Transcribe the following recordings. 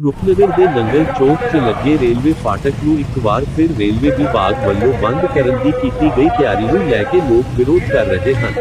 ਰੁਪਨਗਰ ਦੇ ਨੰਗਲ ਚੌਕ 'ਚ ਲੱਗੇ ਰੇਲਵੇ ਫਾਟਕ ਨੂੰ ਇੱਕ ਵਾਰ ਫਿਰ ਰੇਲਵੇ ਵਿਭਾਗ ਵੱਲੋਂ ਬੰਦ ਕਰਨ ਦੀ ਕੀਤੀ ਗਈ ਤਿਆਰੀ ਨੂੰ ਲੈ ਕੇ ਲੋਕ ਵਿਰੋਧ ਕਰ ਰਹੇ ਹਨ।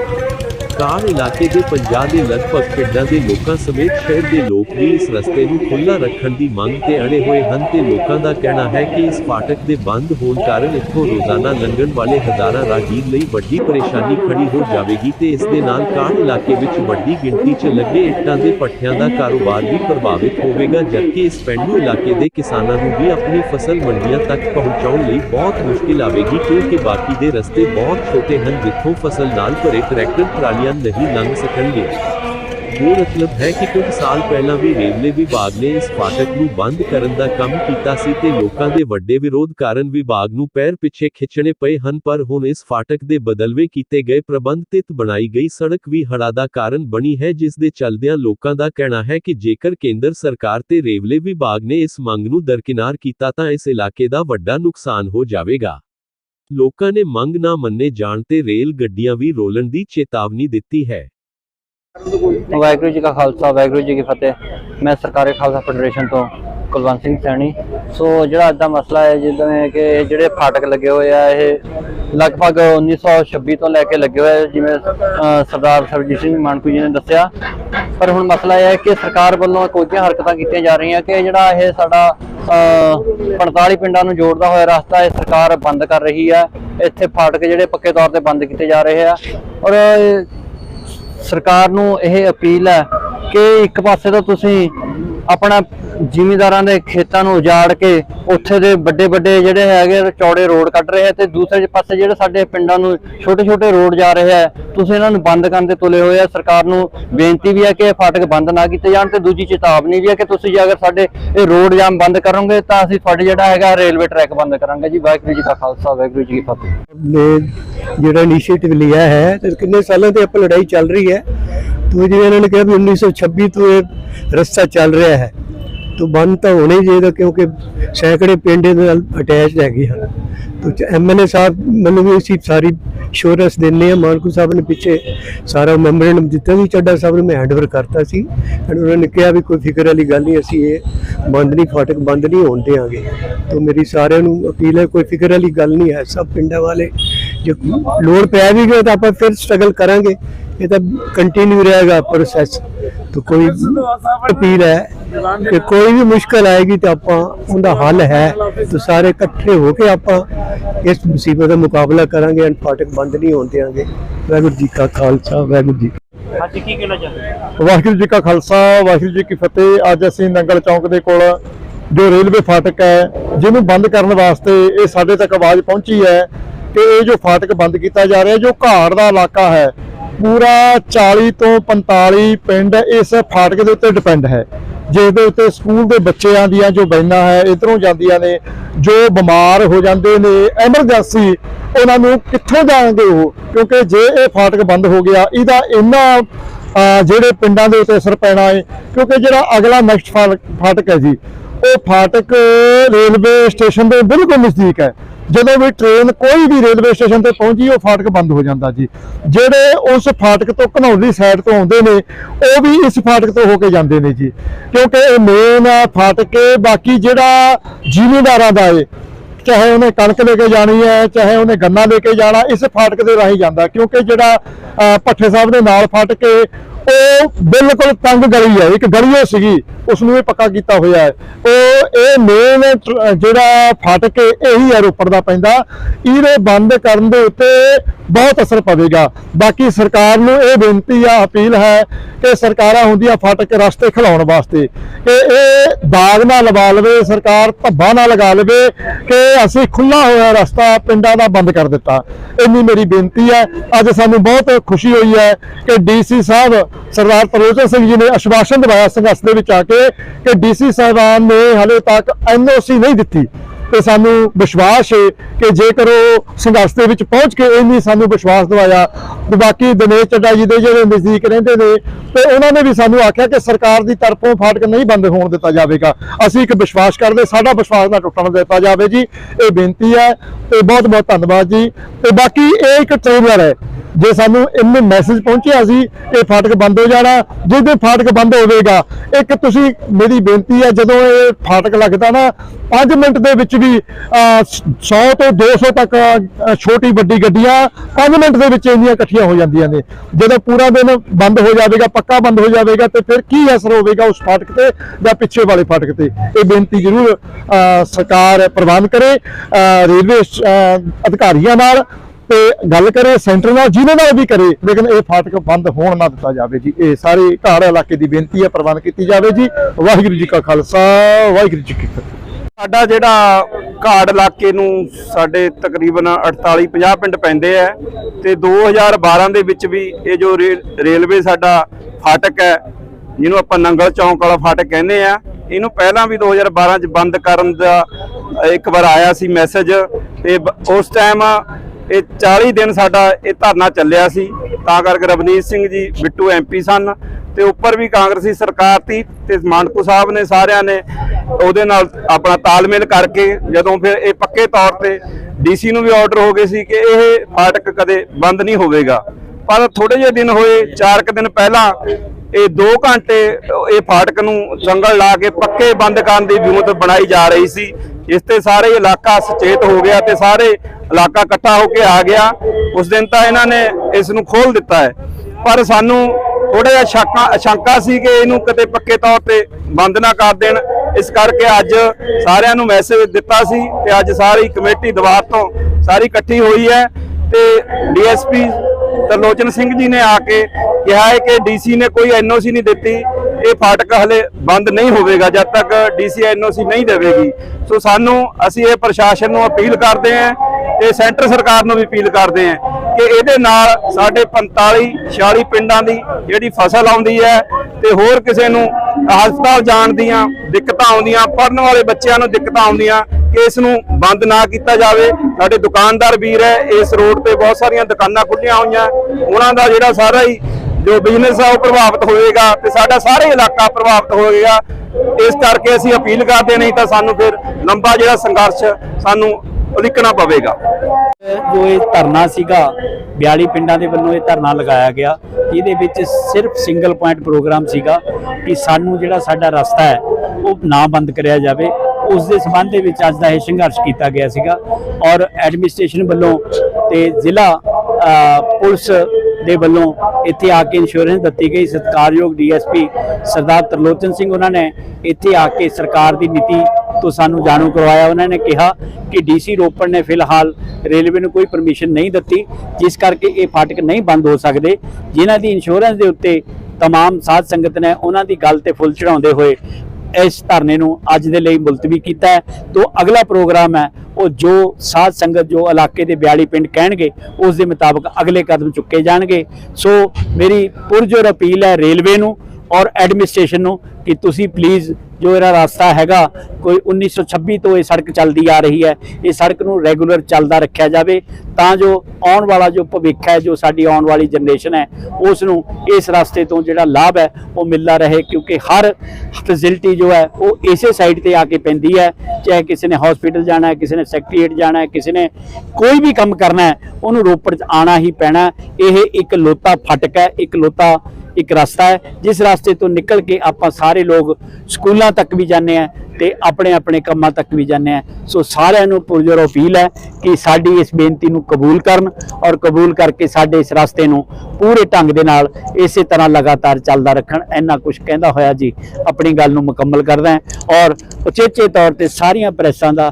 ਕਾਲ ਇਲਾਕੇ ਦੇ ਪੰਜਾਹ ਦੇ ਲਗਭਗ ਪਿੰਡਾਂ ਦੇ ਲੋਕਾਂ ਸਮੇਤ ਸ਼ਹਿਰ ਦੇ ਲੋਕ ਵੀ ਇਸ ਰਸਤੇ ਨੂੰ ਖੁੱਲ੍ਹਾ ਰੱਖਣ ਦੀ ਮੰਗ ਤੇ ਅੜੇ ਹੋਏ ਹਨ ਤੇ ਲੋਕਾਂ ਦਾ ਕਹਿਣਾ ਹੈ ਕਿ ਇਸ ਫਾਟਕ ਦੇ ਬੰਦ ਹੋਣ ਕਾਰਨ ਇੱਥੋਂ ਰੋਜ਼ਾਨਾ ਲੰਘਣ ਵਾਲੇ ਹਜ਼ਾਰਾਂ ਰਾਗੀਰ ਲਈ ਵੱਡੀ ਪਰੇਸ਼ਾਨੀ ਖੜੀ ਹੋ ਜਾਵੇਗੀ ਤੇ ਇਸ ਦੇ ਨਾਲ ਕਾਰ ਇਲਾਕੇ ਵਿੱਚ ਵੱਡੀ ਗਿਣਤੀ 'ਚ ਲੱਗੇ ਇੱਟਾਂ ਦੇ ਪੱਠਿਆਂ ਦਾ ਕਾਰੋਬਾਰ ਵੀ ਪ੍ਰਭਾਵਿਤ ਹੋਵੇਗਾ, ਜਦਕਿ ਇਸ ਪਿੰਡੂ ਇਲਾਕੇ ਦੇ ਕਿਸਾਨਾਂ ਨੂੰ ਵੀ ਆਪਣੀ ਫਸਲ ਮੰਡੀਆਂ ਤੱਕ ਪਹੁੰਚਾਉਣ ਲਈ ਬਹੁਤ ਮੁਸ਼ਕਿਲ ਆਵੇਗੀ, ਕਿਉਂਕਿ ਬਾਕੀ ਦੇ ਰਸਤੇ ਬਹੁਤ ਛੋਟੇ ਹਨ, ਜਿੱਥੋਂ ਫਸਲ ਨਾਲ ਭਰੇ ਟਰੈਕਟਰ ਟਰਾਲੀਆਂ ਨਹੀਂ ਲੰਘ ਸਕਣਗੇ ਹੋਰ ਮਤਲਬ ਹੈ ਕਿ ਕੁਝ ਸਾਲ ਪਹਿਲਾਂ ਵੀ ਰੇਲਵੇ ਵਿਭਾਗ ਨੇ ਇਸ ਫਾਟਕ ਨੂੰ ਬੰਦ ਕਰਨ ਦਾ ਕੰਮ ਕੀਤਾ ਸੀ ਤੇ ਲੋਕਾਂ ਦੇ ਵੱਡੇ ਵਿਰੋਧ ਕਾਰਨ ਵਿਭਾਗ ਨੂੰ ਪੈਰ ਪਿੱਛੇ ਖਿੱਚਣੇ ਪਏ ਹਨ, ਪਰ ਹੁਣ ਇਸ ਫਾਟਕ ਦੇ ਬਦਲਵੇਂ ਕੀਤੇ ਗਏ ਪ੍ਰਬੰਧ ਤਿਤ ਬਣਾਈ ਗਈ ਸੜਕ ਵੀ ਹੜਾ ਦਾ ਕਾਰਨ ਬਣੀ ਹੈ, ਜਿਸ ਦੇ ਚੱਲਦਿਆਂ ਲੋਕਾਂ ਦਾ ਕਹਿਣਾ ਹੈ ਕਿ ਜੇਕਰ ਕੇਂਦਰ ਸਰਕਾਰ ਤੇ ਰੇਲਵੇ ਵਿਭਾਗ ਨੇ ਇਸ ਮੰਗ ਨੂੰ ਦਰਕਿਨਾਰ ਕੀਤਾ ਤਾਂ ਇਸ ਇਲਾਕੇ ਦਾ ਵੱਡਾ ਨੁਕਸਾਨ ਹੋ ਜਾਵੇਗਾ। ਲੋਕਾਂ ਨੇ ਮੰਗ ਨਾ ਮੰਨੇ ਜਾਣ ਤੇ ਰੇਲ ਗੱਡੀਆਂ ਵੀ ਰੋਲਣ ਦੀ ਚੇਤਾਵਨੀ ਦਿੱਤੀ ਹੈ। ਵਾਹਿਗੁਰੂ ਜੀ ਕਾ ਖਾਲਸਾ, ਵਾਹਿਗੁਰੂ ਜੀ ਕੀ ਫਤਿਹ। ਮੈਂ ਸਰਕਾਰੀ ਖਾਲਸਾ ਫੈਡਰੇਸ਼ਨ ਤੋਂ ਕੁਲਵੰਤ ਸਿੰਘ ਸੈਣੀ। ਸੋ ਜਿਹੜਾ ਅੱਜ ਦਾ ਮਸਲਾ ਹੈ ਜਿੱਦਾਂ ਕਿ ਜਿਹੜੇ ਫਾਟਕ ਲੱਗੇ ਹੋਏ ਆ ਇਹ ਲਗਭਗ 1926 ਤੋਂ ਲੈ ਕੇ ਲੱਗੇ ਹੋਏ ਜਿਵੇਂ ਸਰਦਾਰ ਸਰਜੀਤ ਸਿੰਘ ਮਾਨਕੂ ਜੀ ਨੇ ਦੱਸਿਆ। ਪਰ ਹੁਣ ਮਸਲਾ ਇਹ ਹੈ ਕਿ ਸਰਕਾਰ ਵੱਲੋਂ ਕੋਈ ਹਰਕਤਾਂ ਕੀਤੀਆਂ ਜਾ ਰਹੀਆਂ ਕਿ ਜਿਹੜਾ ਇਹ ਸਾਡਾ ਅਹ, 45 ਪਿੰਡਾਂ ਨੂੰ ਜੋੜਦਾ ਹੋਇਆ ਰਸਤਾ ਇਹ ਸਰਕਾਰ ਬੰਦ ਕਰ ਰਹੀ ਹੈ ਇੱਥੇ ਫਾਟਕ ਜਿਹੜੇ ਪੱਕੇ ਤੌਰ ਤੇ ਬੰਦ ਕੀਤੇ ਜਾ ਰਹੇ ਆ। ਔਰ ਸਰਕਾਰ ਨੂੰ ਇਹ ਅਪੀਲ ਹੈ ਕਿ ਇੱਕ ਪਾਸੇ ਤਾਂ ਤੁਸੀਂ ਆਪਣਾ ਜਿਮੀਦਾਰਾਂ ਦੇ ਖੇਤਾਂ ਨੂੰ ਉਜਾੜ ਕੇ ਉੱਥੇ ਦੇ ਵੱਡੇ ਵੱਡੇ ਜਿਹੜੇ ਹੈਗੇ ਚੌੜੇ ਰੋਡ ਕੱਢ ਰਹੇ ਆ ਤੇ ਦੂਸਰੇ ਪਾਸੇ ਜਿਹੜੇ ਸਾਡੇ ਪਿੰਡਾਂ ਨੂੰ ਛੋਟੇ ਛੋਟੇ ਰੋਡ ਜਾ ਰਹੇ ਆ, ਤੁਸੀਂ ਇਹਨਾਂ ਨੂੰ ਬੰਦ ਕਰਨ ਦੇ ਤੁਲੇ ਹੋਏ ਆ, ਸਰਕਾਰ ਨੂੰ ਬੇਨਤੀ ਵੀ ਹੈ ਕਿ ਇਹ ਫਾਟਕ ਬੰਦ ਨਾ ਕੀਤੇ ਜਾਣ ਤੇ ਦੂਜੀ ਚੇਤਾਵਨੀ ਵੀ ਹੈ ਕਿ ਤੁਸੀਂ ਜੇ ਅਗਰ ਸਾਡੇ ਇਹ ਰੋਡ ਜਾਮ ਬੰਦ ਕਰੋਗੇ ਤਾਂ ਅਸੀਂ ਤੁਹਾਡੇ ਜਿਹੜਾ ਹੈਗਾ ਰੇਲਵੇ ਟਰੈਕ ਬੰਦ ਕਰਾਂਗੇ ਜੀ। ਵਾਹਿਗੁਰੂ ਜੀ ਕਾ ਖਾਲਸਾ, ਵਾਹਿਗੁਰੂ ਜੀ ਕੀ ਫਤਿਹ। ਨੇ ਜਿਹੜਾ ਇਨੀਸ਼ੀਏਟਿਵ ਲਿਆ ਹੈ ਤੇ ਕਿੰਨੇ ਸਾਲਾਂ ਤੋਂ ਆਪਾਂ ਲੜਾਈ ਚੱਲ ਰਹੀ ਹੈ। तो ਜਿਵੇਂ ਇਹਨਾਂ ਨੇ ਕਿਹਾ 1926 ਤੋਂ ਇਹ ਰਸਤਾ ਚੱਲ ਰਿਹਾ ਹੈ। ਤੋਂ ਬੰਦ ਤਾਂ ਹੋਣਾ ਹੀ ਚਾਹੀਦਾ ਕਿਉਂਕਿ ਸੈਂਕੜੇ ਪਿੰਡ ਦੇ ਨਾਲ ਅਟੈਚ ਹੈਗੇ ਹਨ। ਤੋਂ ਐਮਐਲਏ ਸਾਹਿਬ, ਮੈਨੂੰ ਵੀ ਅਸੀਂ ਸਾਰੀ ਸ਼ੋਰਸ ਦਿੰਨੇ ਆ ਮਾਨਕੂ ਸਾਹਿਬ ਨੇ ਪਿੱਛੇ ਸਾਰਾ ਮੈਮੋਰੈਂਡਮ ਦਿੱਤਾ ਸੀ, ਚੱਡਾ ਸਾਹਿਬ ਨੂੰ ਮੈਂ ਹੈਂਡਓਵਰ ਕਰਤਾ ਸੀ। ਐਂਡ ਉਹਨਾਂ ਨੇ ਕਿਹਾ ਵੀ ਕੋਈ ਫਿਕਰ ਵਾਲੀ ਗੱਲ ਨਹੀਂ, ਅਸੀਂ ਇਹ ਬੰਦ ਨਹੀਂ, ਫਾਟਕ ਬੰਦ ਨਹੀਂ ਹੋਣ ਦੇਵਾਂਗੇ ਤੋਂ ਮੇਰੀ ਸਾਰਿਆਂ ਨੂੰ ਅਪੀਲ ਹੈ, ਕੋਈ ਫਿਕਰ ਵਾਲੀ ਗੱਲ ਨਹੀਂ ਹੈ, ਸਭ ਪਿੰਡਾਂ ਵਾਲੇ ਜੇ ਲੋੜ ਪੈ ਵੀ ਗਈ ਤਾਂ ਆਪਾਂ ਫਿਰ ਸਟਰਗਲ ਕਰਾਂਗੇ। ਇਹ ਤਾਂ ਕੰਟੀਨਿਊ ਰਹੇਗਾ ਪ੍ਰੋਸੈਸ ਤਾਂ ਕੋਈ ਅਪੀਲ ਹੈ ਕਿ ਕੋਈ ਵੀ ਮੁਸ਼ਕਲ ਆਏਗੀ ਤਾਂ ਆਪਾਂ ਉਹਦਾ ਹੱਲ ਹੈ। ਤਾਂ ਸਾਰੇ ਇਕੱਠੇ ਹੋ ਕੇ ਆਪਾਂ ਇਸ ਮੁਸੀਬਤ ਦਾ ਮੁਕਾਬਲਾ ਕਰਾਂਗੇ ਐਂਡ ਫਾਟਕ ਬੰਦ ਨਹੀਂ ਹੋਣ ਦੇਵਾਂਗੇ ਵਾਹਿਗੁਰੂ ਜੀ ਕਾ ਖਾਲਸਾ ਵਾਹਿਗੁਰੂ ਜੀ ਅੱਜ ਕੀ ਕਹਿਣਾ ਚਾਹੁੰਦੇ ਵਾਹਿਗੁਰੂ ਜੀ ਕਾ ਖਾਲਸਾ ਵਾਹਿਗੁਰੂ ਜੀ ਕੀ ਫਤਿਹ। ਅੱਜ ਅਸੀਂ ਨੰਗਲ ਚੌਂਕ ਦੇ ਕੋਲ ਜੋ ਰੇਲਵੇ ਫਾਟਕ ਹੈ ਜਿਹਨੂੰ ਬੰਦ ਕਰਨ ਵਾਸਤੇ ਇਹ ਸਾਡੇ ਤੱਕ ਆਵਾਜ਼ ਪਹੁੰਚੀ ਹੈ ਕਿ ਇਹ ਜੋ ਫਾਟਕ ਬੰਦ ਕੀਤਾ ਜਾ ਰਿਹਾ ਜੋ ਘਾੜ ਦਾ ਇਲਾਕਾ ਹੈ ਪੂਰਾ 40 ਤੋਂ 45 ਪਿੰਡ ਇਸ ਫਾਟਕ ਦੇ ਉੱਤੇ ਡਿਪੈਂਡ ਹੈ। ਜਿਸ ਦੇ ਉੱਤੇ ਸਕੂਲ ਦੇ ਬੱਚਿਆਂ ਦੀਆਂ ਜੋ ਬੈਨਾਂ ਹੈ, ਇਧਰੋਂ ਜਾਂਦੀਆਂ ਨੇ, ਜੋ ਬਿਮਾਰ ਹੋ ਜਾਂਦੇ ਨੇ, ਐਮਰਜੈਂਸੀ, ਉਹਨਾਂ ਨੂੰ ਕਿੱਥੋਂ ਜਾਣਗੇ ਉਹ? ਕਿਉਂਕਿ ਜੇ ਇਹ ਫਾਟਕ ਬੰਦ ਹੋ ਗਿਆ, ਇਹਦਾ ਇੰਨਾ ਜਿਹੜੇ ਪਿੰਡਾਂ ਦੇ ਉੱਤੇ ਅਸਰ ਪੈਣਾ ਹੈ ਕਿਉਂਕਿ ਜਿਹੜਾ ਅਗਲਾ ਨੈਕਸਟ ਫਾਟਕ ਹੈ ਜੀ, ਉਹ ਫਾਟਕ ਰੇਲਵੇ ਸਟੇਸ਼ਨ ਦੇ ਬਿਲਕੁਲ ਨਜ਼ਦੀਕ ਹੈ। ਜਦੋਂ ਵੀ ਟ੍ਰੇਨ ਕੋਈ ਵੀ ਰੇਲਵੇ ਸਟੇਸ਼ਨ ਤੇ ਪਹੁੰਚੀ, ਉਹ ਫਾਟਕ ਬੰਦ ਹੋ ਜਾਂਦਾ ਜੀ। ਜਿਹੜੇ ਉਸ ਫਾਟਕ ਤੋਂ ਘਨੌਲੀ ਸਾਈਡ ਤੋਂ ਆਉਂਦੇ ਨੇ, ਉਹ ਵੀ ਇਸ ਫਾਟਕ ਤੋਂ ਹੋ ਕੇ ਜਾਂਦੇ ਨੇ ਜੀ। ਕਿਉਂਕਿ ਇਹ ਮੇਨ ਫਾਟਕ ਹੈ, ਬਾਕੀ ਜਿਹੜਾ ਜ਼ਿਮੀਂਦਾਰਾਂ ਦਾ ਹੈ, ਚਾਹੇ ਉਹਨੇ ਕਣਕ ਲੈ ਕੇ ਜਾਣੀ ਹੈ, ਚਾਹੇ ਉਹਨੇ ਗੰਨਾ ਲੈ ਕੇ ਜਾਣਾ, ਇਸ ਫਾਟਕ ਦੇ ਰਾਹੀਂ ਜਾਂਦਾ। ਕਿਉਂਕਿ ਜਿਹੜਾ ਭੱਠੇ ਸਾਹਿਬ ਦੇ ਨਾਲ ਫਾਟਕ ਹੈ ਉਹ ਬਿਲਕੁਲ ਤੰਗ ਗਲੀ ਹੈ ਇੱਕ ਗਲੀਓ ਸੀਗੀ ਉਸ ਨੂੰ ਵੀ ਪੱਕਾ ਕੀਤਾ ਹੋਇਆ ਹੈ। ਉਹ, ਇਹ ਮੇਨ ਜਿਹੜਾ ਫਾਟਕ ਇਹੀ ਹੈ ਰੋਪੜ ਦਾ ਪੈਂਦਾ। ਇਹਦੇ ਬੰਦ ਕਰਨ ਦੇ ਉੱਤੇ ਬਹੁਤ ਅਸਰ ਪਵੇਗਾ। ਬਾਕੀ ਸਰਕਾਰ ਨੂੰ ਇਹ ਬੇਨਤੀ ਆ ਅਪੀਲ ਹੈ ਕਿ ਸਰਕਾਰਾਂ ਹੁੰਦੀਆਂ ਫਾਟਕ ਰਸਤੇ ਖਿਲਾਉਣ ਵਾਸਤੇ, ਕਿ ਇਹ ਦਾਗ ਨਾ ਲਵਾ ਲਵੇ, ਸਰਕਾਰ ਧੱਬਾ ਨਾ ਲਗਾ ਲਵੇ ਕਿ ਅਸੀਂ ਖੁੱਲਾ ਹੋਇਆ ਰਸਤਾ ਪਿੰਡਾਂ ਦਾ ਬੰਦ ਕਰ ਦਿੱਤਾ। ਇੰਨੀ ਮੇਰੀ ਬੇਨਤੀ ਹੈ। ਅੱਜ ਸਾਨੂੰ ਬਹੁਤ ਖੁਸ਼ੀ ਹੋਈ ਹੈ ਕਿ ਡੀਸੀ ਸਾਹਿਬ ਸਰਦਾਰ ਤਰਲੋਚਨ ਸਿੰਘ ਜੀ ਨੇ ਆਸ਼ਵਾਸਨ ਦਿਵਾਇਆ ਸੰਘਰਸ਼ ਦੇ ਵਿੱਚ ਆ ਕੇ ਕਿ ਡੀਸੀ ਸਾਹਿਬਾਨ ਨੇ ਹਲੇ ਤੱਕ ਐਨਓਸੀ ਨਹੀਂ ਦਿੱਤੀ। ਤੇ ਸਾਨੂੰ ਵਿਸ਼ਵਾਸ ਹੈ ਕਿ ਜੇਕਰ ਉਹ ਸੰਘਰਸ਼ ਦੇ ਵਿੱਚ ਪਹੁੰਚ ਕੇ ਇੰਨੀ ਸਾਨੂੰ ਵਿਸ਼ਵਾਸ ਦਿਵਾਇਆ, ਤੇ ਬਾਕੀ ਦਿਨੇਸ਼ ਚੱਡਾ ਜੀ ਦੇ ਜਿਹੜੇ ਨਜ਼ਦੀਕ ਰਹਿੰਦੇ ਨੇ, ਤੇ ਉਹਨਾਂ ਨੇ ਵੀ ਸਾਨੂੰ ਆਖਿਆ ਕਿ ਸਰਕਾਰ ਦੀ ਤਰਫੋਂ ਫਾਟਕ ਨਹੀਂ ਬੰਦ ਹੋਣ ਦਿੱਤਾ ਜਾਵੇਗਾ। ਅਸੀਂ ਇੱਕ ਵਿਸ਼ਵਾਸ ਕਰਦੇ, ਸਾਡਾ ਵਿਸ਼ਵਾਸ ਨਾ ਟੁੱਟਣ ਦਿੱਤਾ ਜਾਵੇ ਜੀ। ਇਹ ਬੇਨਤੀ ਹੈ, ਤੇ ਬਹੁਤ ਬਹੁਤ ਧੰਨਵਾਦ ਜੀ। ਤੇ ਬਾਕੀ ਇਹ ਇੱਕ ਟ੍ਰੇਲਰ ਹੈ ਜੇ ਸਾਨੂੰ ਇੰਨੇ ਮੈਸੇਜ ਪਹੁੰਚਿਆ ਸੀ, ਇਹ ਫਾਟਕ ਬੰਦ ਹੋ ਜਾਣਾ ਜਿਸ ਦਿਨ ਫਾਟਕ ਬੰਦ ਹੋਵੇਗਾ, ਇੱਕ ਤੁਸੀਂ ਮੇਰੀ ਬੇਨਤੀ ਹੈ, ਜਦੋਂ ਇਹ ਫਾਟਕ ਲੱਗਦਾ ਨਾ 5 ਮਿੰਟ ਦੇ ਵਿੱਚ ਵੀ 100 ਤੋਂ 200 ਤੱਕ ਛੋਟੀ ਵੱਡੀ ਗੱਡੀਆਂ 5 ਮਿੰਟ ਦੇ ਵਿੱਚ ਇੰਨੀਆਂ ਇਕੱਠੀਆਂ ਹੋ ਜਾਂਦੀਆਂ ਨੇ। ਜਦੋਂ ਪੂਰਾ ਦਿਨ ਬੰਦ ਹੋ ਜਾਵੇਗਾ, ਪੱਕਾ ਬੰਦ ਹੋ ਜਾਵੇਗਾ, ਤੇ ਫਿਰ ਕੀ ਅਸਰ ਹੋਵੇਗਾ ਉਸ ਫਾਟਕ ਤੇ ਜਾਂ ਪਿੱਛੇ ਵਾਲੇ ਫਾਟਕ ਤੇ? ਇਹ ਬੇਨਤੀ ਜ਼ਰੂਰ ਸਰਕਾਰ ਪ੍ਰਵਾਨ ਕਰੇ ਰੇਲਵੇ ਅਧਿਕਾਰੀਆਂ ਨਾਲ ਤੇ ਗੱਲ ਕਰੇ, ਸੈਂਟਰ ਨਾਲ ਜਿਹਨਾਂ ਨਾਲ ਵੀ ਕਰੇ, ਲੇਕਿਨ ਇਹ ਫਾਟਕ ਬੰਦ ਹੋਣ ਨਾ ਦਿੱਤਾ ਜਾਵੇ ਜੀ। ਇਹ ਸਾਰੇ ਘਾੜ ਇਲਾਕੇ ਦੀ ਬੇਨਤੀ ਹੈ ਪ੍ਰਵਾਨ ਕੀਤੀ ਜਾਵੇ ਜੀ। ਵਾਹਿਗੁਰੂ ਜੀ ਕਾ ਖਾਲਸਾ, ਵਾਹਿਗੁਰੂ ਜੀ ਕੀ ਫਤਿਹ। ਸਾਡਾ ਜਿਹੜਾ ਘਾੜ ਇਲਾਕੇ ਨੂੰ ਸਾਡੇ ਤਕਰੀਬਨ 48 50 ਪਿੰਡ ਪੈਂਦੇ ਆ, ਤੇ 2012 ਦੇ ਵਿੱਚ ਵੀ ਇਹ ਜੋ ਰੇ- ਰੇਲਵੇ ਸਾਡਾ ਫਾਟਕ ਹੈ, ਜਿਹਨੂੰ ਆਪਾਂ ਨੰਗਲ ਚੌਂਕ ਵਾਲਾ ਫਾਟਕ ਕਹਿੰਦੇ ਆ, ਇਹਨੂੰ ਪਹਿਲਾਂ ਵੀ 2012 ਚ ਬੰਦ ਕਰਨ ਦਾ ਇੱਕ ਵਾਰ ਆਇਆ ਸੀ ਮੈਸੇਜ, ਤੇ ਉਸ ਟਾਈਮ ਇਹ 40 ਦਿਨ ਸਾਡਾ ਇਹ ਧਰਨਾ ਚੱਲਿਆ ਸੀ। ਤਾਂ ਕਰਕੇ ਰਵਨੀਤ ਸਿੰਘ ਜੀ ਬਿੱਟੂ ਐਮਪੀ ਸਨ ਤੇ ਉੱਪਰ ਵੀ ਕਾਂਗਰਸੀ ਸਰਕਾਰ ਤੀ ਤੇ ਮਾਨਕੂ ਸਾਹਿਬ ਨੇ ਸਾਰਿਆਂ ਨੇ ਉਹਦੇ ਨਾਲ ਆਪਣਾ ਤਾਲਮੇਲ ਕਰਕੇ ਜਦੋਂ ਫਿਰ ਇਹ ਪੱਕੇ ਤੌਰ ਤੇ ਡੀਸੀ ਨੂੰ ਵੀ ਆਰਡਰ ਹੋ ਗਏ ਸੀ ਕਿ ਇਹ ਫਾਟਕ ਕਦੇ ਬੰਦ ਨਹੀਂ ਹੋਵੇਗਾ। ਪਰ ਥੋੜੇ ਜਿਹੇ ਦਿਨ ਹੋਏ 4 ਕੁ ਦਿਨ ਪਹਿਲਾਂ ਇਹ 2 ਘੰਟੇ ਇਹ ਫਾਟਕ ਨੂੰ ਜੰਗਲ ਲਾ ਕੇ ਪੱਕੇ ਬੰਦ ਕਰਨ ਦੀ ਵਿਉਂਤ ਬਣਾਈ ਜਾ ਰਹੀ ਸੀ। ਇਸ ਤੇ ਸਾਰੇ ਇਲਾਕਾ ਸੁਚੇਤ ਹੋ ਗਿਆ ਤੇ ਸਾਰੇ ਇਲਾਕਾ ਇਕੱਠਾ ਹੋ ਕੇ ਆ ਗਿਆ। ਉਸ ਦਿਨ ਤਾਂ ਇਹਨਾਂ ਨੇ ਇਸ ਨੂੰ ਖੋਲ ਦਿੱਤਾ ਹੈ। ਪਰ ਸਾਨੂੰ ਥੋੜਾ ਜਿਹਾ ਸ਼ੱਕਾ, ਸ਼ੰਕਾ ਸੀ ਕਿ ਇਹਨੂੰ ਕਿਤੇ ਪੱਕੇ ਤੌਰ ਤੇ ਬੰਦ ਨਾ ਕਰ ਦੇਣ। ਇਸ ਕਰਕੇ ਅੱਜ ਸਾਰਿਆਂ ਨੂੰ ਮੈਸੇਜ ਦਿੱਤਾ ਸੀ ਤੇ ਅੱਜ ਸਾਰੀ ਕਮੇਟੀ ਦਵਾਰ ਤੋਂ ਸਾਰੀ ਇਕੱਠੀ ਹੋਈ ਹੈ ਤੇ ਡੀਐਸਪੀ ਤਰਲੋਚਨ ਸਿੰਘ ਜੀ ਨੇ ਆ ਕੇ ਕਿਹਾ ਹੈ ਕਿ ਡੀਸੀ ਨੇ ਕੋਈ ਐਨਓਸੀ ਨਹੀਂ ਦਿੱਤੀ। ਇਹ ਫਾਟਕ ਹਲੇ ਬੰਦ ਨਹੀਂ ਹੋਵੇਗਾ, ਜਦ ਤੱਕ ਡੀਸੀ ਐਨਓਸੀ ਨਹੀਂ ਦੇਵੇਗੀ। ਸੋ ਸਾਨੂੰ ਅਸੀਂ ਇਹ ਪ੍ਰਸ਼ਾਸਨ ਨੂੰ ਅਪੀਲ ਕਰਦੇ ਹਾਂ ਤੇ ਸੈਂਟਰ ਸਰਕਾਰ ਨੂੰ ਵੀ ਅਪੀਲ ਕਰਦੇ ਹਾਂ ਕਿ ਇਹਦੇ ਨਾਲ ਸਾਡੇ 45 46 ਪਿੰਡਾਂ ਦੀ ਜਿਹੜੀ ਫਸਲ ਆਉਂਦੀ ਹੈ ਤੇ ਹੋਰ ਕਿਸੇ ਨੂੰ ਹਸਪਤਾਲ ਜਾਣ ਦੀਆਂ ਦਿੱਕਤਾਂ ਆਉਂਦੀਆਂ ਪੜਨ ਵਾਲੇ ਬੱਚਿਆਂ ਨੂੰ ਦਿੱਕਤਾਂ ਆਉਂਦੀਆਂ, ਕਿ ਇਸ ਨੂੰ ਬੰਦ ਨਾ ਕੀਤਾ ਜਾਵੇ। ਸਾਡੇ ਦੁਕਾਨਦਾਰ ਵੀਰ ਹੈ, ਇਸ ਰੋਡ ਤੇ ਬਹੁਤ ਸਾਰੀਆਂ ਦੁਕਾਨਾਂ ਖੁੱਲੀਆਂ ਹੋਈਆਂ। ਉਹਨਾਂ ਦਾ ਜਿਹੜਾ ਸਾਰਾ ਹੀ ਜੋ ਬਿਜ਼ਨਸ ਆ ਉਹ ਪ੍ਰਭਾਵਿਤ ਹੋਏਗਾ ਤੇ ਸਾਡਾ ਸਾਰੇ ਇਲਾਕਾ ਪ੍ਰਭਾਵਿਤ ਹੋਏਗਾ। ਇਸ ਕਰਕੇ ਅਸੀਂ ਅਪੀਲ ਕਰਦੇ ਨਹੀਂ ਤਾਂ ਸਾਨੂੰ ਫਿਰ ਲੰਬਾ ਜਿਹੜਾ ਸੰਘਰਸ਼ ਸਾਨੂੰ ਉਲੀਕਣਾ ਪਵੇਗਾ। ਜੋ ਇਹ ਧਰਨਾ ਸੀਗਾ 42 ਪਿੰਡਾਂ ਦੇ ਵੱਲੋਂ ਇਹ ਧਰਨਾ ਲਗਾਇਆ ਗਿਆ। ਇਹਦੇ ਵਿੱਚ ਸਿਰਫ ਸਿੰਗਲ ਪੁਆਇੰਟ ਪ੍ਰੋਗਰਾਮ ਸੀਗਾ ਕਿ ਸਾਨੂੰ ਜਿਹੜਾ ਸਾਡਾ ਰਸਤਾ ਹੈ, ਉਹ ਨਾ ਬੰਦ ਕਰਿਆ ਜਾਵੇ। ਉਸ ਦੇ ਸਬੰਧ ਦੇ ਵਿੱਚ ਅੱਜ ਦਾ ਇਹ ਸੰਘਰਸ਼ ਕੀਤਾ ਗਿਆ ਸੀਗਾ ਔਰ ਐਡਮਿਨਿਸਟ੍ਰੇਸ਼ਨ ਵੱਲੋਂ ਤੇ ਜ਼ਿਲ੍ਹਾ ਪੁਲਿਸ ਦੇ ਵੱਲੋਂ ਇੱਥੇ ਆ ਕੇ ਇੰਸ਼ੋਰੈਂਸ ਦਿੱਤੀ ਗਈ। ਸਤਿਕਾਰਯੋਗ ਡੀਐਸਪੀ ਸਰਦਾਰ ਤਰਲੋਚਨ ਸਿੰਘ ਉਹਨਾਂ ਨੇ ਇੱਥੇ ਆ ਕੇ ਸਰਕਾਰ ਦੀ ਨੀਤੀ ਤੋਂ ਸਾਨੂੰ ਜਾਣੂ ਕਰਵਾਇਆ ਉਹਨਾਂ ਨੇ ਕਿਹਾ ਕਿ ਡੀਸੀ ਰੋਪੜ ਨੇ ਫਿਲਹਾਲ ਰੇਲਵੇ ਨੂੰ ਕੋਈ ਪਰਮਿਸ਼ਨ ਨਹੀਂ ਦਿੱਤੀ ਜਿਸ ਕਰਕੇ ਇਹ ਫਾਟਕ ਨਹੀਂ ਬੰਦ ਹੋ ਸਕਦੇ ਜਿਨ੍ਹਾਂ ਦੀ ਇੰਸ਼ੋਰੈਂਸ ਦੇ ਉੱਤੇ तमाम ਸਾਧ ਸੰਗਤ ਨੇ ਉਹਨਾਂ ਦੀ ਗੱਲ ਤੇ ਫੁੱਲ ਚੜਾਉਂਦੇ ਹੋਏ ਇਸ ਧਰਨੇ ਨੂੰ ਅੱਜ ਦੇ ਲਈ ਮੁਲਤਵੀ ਕੀਤਾ ਹੈ ਤੋਂ ਅਗਲਾ ਪ੍ਰੋਗਰਾਮ ਹੈ ਉਹ ਜੋ ਸਾਧ ਸੰਗਤ ਜੋ ਇਲਾਕੇ ਦੇ 42 ਪਿੰਡ ਕਹਿਣਗੇ ਉਸ ਦੇ ਮੁਤਾਬਕ ਅਗਲੇ ਕਦਮ ਚੁੱਕੇ ਜਾਣਗੇ ਸੋ ਮੇਰੀ ਪੁਰਜੋਰ ਅਪੀਲ ਹੈ ਰੇਲਵੇ ਨੂੰ ਔਰ ਐਡਮਿਨਿਸਟ੍ਰੇਸ਼ਨ ਨੂੰ ਕਿ ਤੁਸੀਂ ਪਲੀਜ਼ ਜੋ ਇਹਦਾ ਰਸਤਾ ਹੈਗਾ, ਕੋਈ 1926 ਤੋਂ ਇਹ ਸੜਕ ਚੱਲਦੀ ਆ ਰਹੀ ਹੈ, ਇਹ ਸੜਕ ਨੂੰ ਰੈਗੂਲਰ ਚੱਲਦਾ ਰੱਖਿਆ ਜਾਵੇ, ਤਾਂ ਜੋ ਆਉਣ ਵਾਲਾ ਜੋ ਭਵਿੱਖ ਹੈ, ਜੋ ਸਾਡੀ ਆਉਣ ਵਾਲੀ ਜਨਰੇਸ਼ਨ ਹੈ ਉਸ ਨੂੰ ਇਸ ਰਸਤੇ ਤੋਂ ਜਿਹੜਾ ਲਾਭ ਹੈ, ਉਹ ਮਿਲਦਾ ਰਹੇ, ਕਿਉਂਕਿ ਹਰ ਫੈਸਿਲਿਟੀ ਜੋ ਹੈ, ਉਹ ਇਸੇ ਸਾਈਡ ਤੇ ਆ ਕੇ ਪੈਂਦੀ ਹੈ, ਚਾਹੇ ਕਿਸੇ ਨੇ ਹਸਪੀਟਲ ਜਾਣਾ ਹੈ, ਕਿਸੇ ਨੇ ਸੈਕਟਰੀਏਟ ਜਾਣਾ ਹੈ, ਕਿਸੇ ਨੇ ਕੋਈ ਵੀ ਕੰਮ ਕਰਨਾ ਹੈ, ਉਹਨੂੰ ਰੋਪੜ 'ਚ ਆਣਾ ਹੀ ਪੈਣਾ ਇਹ ਇੱਕ ਲੋਤਾ ਫਟਕ ਹੈ, ਇੱਕ ਲੋਤਾ ਇੱਕ ਰਸਤਾ ਹੈ, ਜਿਸ ਰਸਤੇ ਤੋਂ ਨਿਕਲ ਕੇ ਆਪਾਂ ਸਾਰੇ ਲੋਕ ਸਕੂਲਾਂ ਤੱਕ ਵੀ ਜਾਂਦੇ ਆ ਤੇ ਆਪਣੇ ਆਪਣੇ ਕੰਮਾਂ ਤੱਕ ਵੀ ਜਾਂਦੇ ਆ ਸੋ ਸਾਰਿਆਂ ਨੂੰ ਪੁਰਜੋਰ ਅਪੀਲ ਹੈ ਕਿ ਸਾਡੀ ਇਸ ਬੇਨਤੀ ਨੂੰ ਕਬੂਲ ਕਰਨ ਔਰ ਕਬੂਲ ਕਰਕੇ ਸਾਡੇ ਇਸ ਰਸਤੇ ਨੂੰ ਪੂਰੇ ਢੰਗ ਦੇ ਨਾਲ ਇਸੇ ਤਰ੍ਹਾਂ ਲਗਾਤਾਰ ਚੱਲਦਾ ਰੱਖਣ। ਇੰਨਾ ਕੁਝ ਕਹਿੰਦਾ ਹੋਇਆ ਜੀ, ਆਪਣੀ ਗੱਲ ਨੂੰ ਮੁਕੰਮਲ ਕਰਦਾ ਔਰ ਉਚੇਚੇ ਤੌਰ ਤੇ ਸਾਰੀਆਂ ਪ੍ਰੈਸਾਂ ਦਾ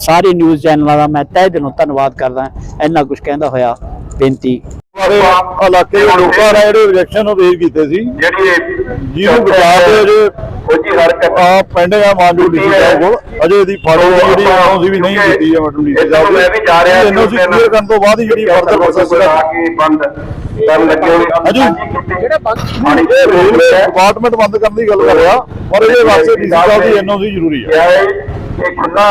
ਸਾਰੇ ਨਿਊਜ਼ ਚੈਨਲਾਂ ਦਾ ਮੈਂ ਤਹਿ ਦਿਲੋਂ ਧੰਨਵਾਦ ਕਰਦਾ ਹਾਂ। ਇੰਨਾ ਕੁਝ ਕਹਿੰਦਾ ਹੋਇਆ, ਬੇਨਤੀ ਸਾਰੇ ਇਲਾਕੇ ਦੇ ਲੋਕਾਂ ਨੇ ਜਿਹੜੇ ਰਿਐਕਸ਼ਨ ਨੂੰ ਵੇਖ ਕੀਤੇ ਸੀ। ਜਿਹੜੀ ਜਿਹਨੂੰ ਬਚਾ ਕੇ ਅਜੇ ਫੌਜੀ ਹਰਕਤ ਆ ਪਿੰਡ ਆ ਮਾਨਜੂ ਡੀਸੀ ਸਾਹਿਬ ਕੋਲ। ਅਜੇ ਇਹਦੀ ਫਾਰੋ ਜਿਹੜੀ ਐਨਓਸੀ ਵੀ ਨਹੀਂ ਦਿੱਤੀ ਹੈ ਮੈਡਮ ਡੀਸੀ ਸਾਹਿਬ ਮੈਂ ਵੀ ਜਾ ਰਿਹਾ ਐਨਓਸੀ ਕਲੀਅਰ ਕਰਨ ਤੋਂ ਬਾਅਦ ਹੀ ਜਿਹੜੀ ਫਰਦਰ ਪ੍ਰੋਸੈਸ ਹੈ ਕੇ ਬੰਦ ਕਰਨ ਲੱਗੇ ਹੋਏ। ਹਾਂਜੀ। ਜਿਹੜਾ ਬੰਦ ਇਹ ਰੇਲਵੇ ਡਿਪਾਰਟਮੈਂਟ ਬੰਦ ਕਰਨ ਦੀ ਗੱਲ ਕਰ ਰਿਹਾ ਪਰ ਇਹਦੇ ਵਾਸਤੇ ਡੀਸੀ ਸਾਹਿਬ ਦੀ ਐਨਓਸੀ ਜ਼ਰੂਰੀ ਹੈ। ਇਹ ਖੁੱਲਾ